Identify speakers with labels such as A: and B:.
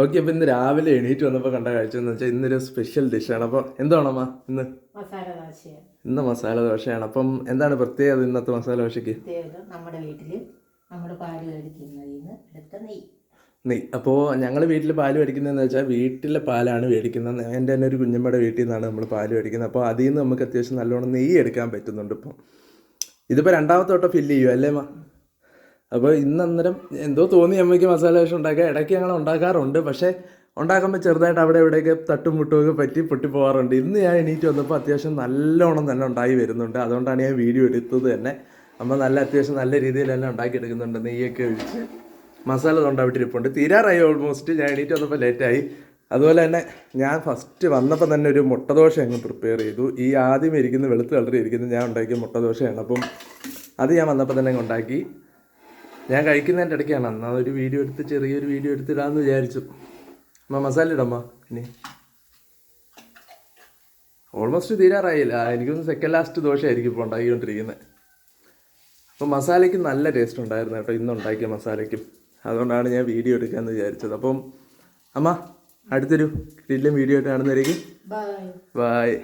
A: Okay അപ്പോൾ ഇന്ന് രാവിലെ എണീറ്റ് വന്നപ്പോൾ കണ്ട കാഴ്ച എന്ന് വെച്ചാൽ ഇന്നൊരു സ്പെഷ്യൽ ഡിഷാണ് അപ്പോൾ എന്താണമ്മ ഇന്ന്? ഇന്ന് മസാല ദോശയാണ്. അപ്പം എന്താണ് പ്രത്യേകത ഇന്നത്തെ മസാല ദോശയ്ക്ക്?
B: നമ്മുടെ വീട്ടിൽ നമ്മൾ പാൽ നെയ്യ്.
A: അപ്പോൾ ഞങ്ങൾ വീട്ടിൽ പാൽ മേടിക്കുന്നതെന്ന് വെച്ചാൽ വീട്ടിലെ പാലാണ് മേടിക്കുന്നത്. എന്റെ തന്നെ ഒരു കുഞ്ഞമ്മയുടെ വീട്ടിൽ നിന്നാണ് നമ്മൾ പാൽ മേടിക്കുന്നത്. അപ്പോൾ അതിൽ നിന്ന് നമുക്ക് അത്യാവശ്യം നല്ലോണം നെയ്യ് എടുക്കാൻ പറ്റുന്നുണ്ട് ഇപ്പം. ഇതിപ്പോൾ രണ്ടാമത്തെ വട്ടം ഫില്ല് ചെയ്യുമോ അല്ലേ മാ അപ്പോൾ ഇന്ന് അന്നേരം എന്തോ തോന്നി അമ്മയ്ക്ക് മസാല ദോശ ഉണ്ടാക്കുക ഇടയ്ക്ക് ഞങ്ങൾ ഉണ്ടാക്കാറുണ്ട്. പക്ഷേ ഉണ്ടാക്കുമ്പോൾ ചെറുതായിട്ട് അവിടെ എവിടെയൊക്കെ തട്ടും മുട്ടുമൊക്കെ പറ്റി പൊട്ടി പോകാറുണ്ട് ഇന്ന് ഞാൻ എണീറ്റ് വന്നപ്പോൾ അത്യാവശ്യം നല്ലോണം തന്നെ ഉണ്ടായി വരുന്നുണ്ട്. അതുകൊണ്ടാണ് ഞാൻ വീഡിയോ എടുത്തത് തന്നെ. അമ്മ നല്ല അത്യാവശ്യം നല്ല രീതിയിൽ തന്നെ ഉണ്ടാക്കിയെടുക്കുന്നുണ്ട്. നെയ്യൊക്കെ ഒഴിച്ച്. മസാല തൊണ്ടവിട്ടിരിപ്പുണ്ട് തീരാറായി ഓൾമോസ്റ്റ് ഞാൻ എണീറ്റ് വന്നപ്പോൾ ലേറ്റായി അതുപോലെ തന്നെ ഞാൻ ഫസ്റ്റ് വന്നപ്പോൾ തന്നെ ഒരു മുട്ടദോശ അങ്ങ് പ്രിപ്പയർ ചെയ്തു. ഈ ആദ്യം ഇരിക്കുന്ന വെളുത്ത് കളറിൽ ഇരിക്കുന്ന ഞാൻ ഉണ്ടാക്കിയ മുട്ടദോശയാണ് അപ്പം അത് ഞാൻ വന്നപ്പോൾ തന്നെ ഉണ്ടാക്കി. ഞാൻ കഴിക്കുന്നതിന്റെ ഇടയ്ക്കാണ്. അന്ന് ഒരു വീഡിയോ എടുത്ത് ചെറിയൊരു വീഡിയോ എടുത്തിടാമെന്ന് വിചാരിച്ചു. അമ്മ മസാല ഇടമ്മ ഇനി. ഓൾമോസ്റ്റ് തീരാറായില്ല. എനിക്കൊന്ന് സെക്കൻഡ് ലാസ്റ്റ് ദോശയായിരിക്കും ഇപ്പോൾ ഉണ്ടാക്കിക്കൊണ്ടിരിക്കുന്നത് അപ്പോൾ മസാലയ്ക്ക് നല്ല ടേസ്റ്റ് ഉണ്ടായിരുന്നു കേട്ടോ ഇന്ന് ഉണ്ടാക്കിയ മസാലയ്ക്കും. അതുകൊണ്ടാണ് ഞാൻ വീഡിയോ എടുക്കാമെന്ന് വിചാരിച്ചത്. അപ്പം അമ്മ അടുത്തൊരു ഗ്രില്ലും വീഡിയോ ആയിട്ട് കാണുന്നതായിരിക്കും
B: ബൈ
A: ബായ്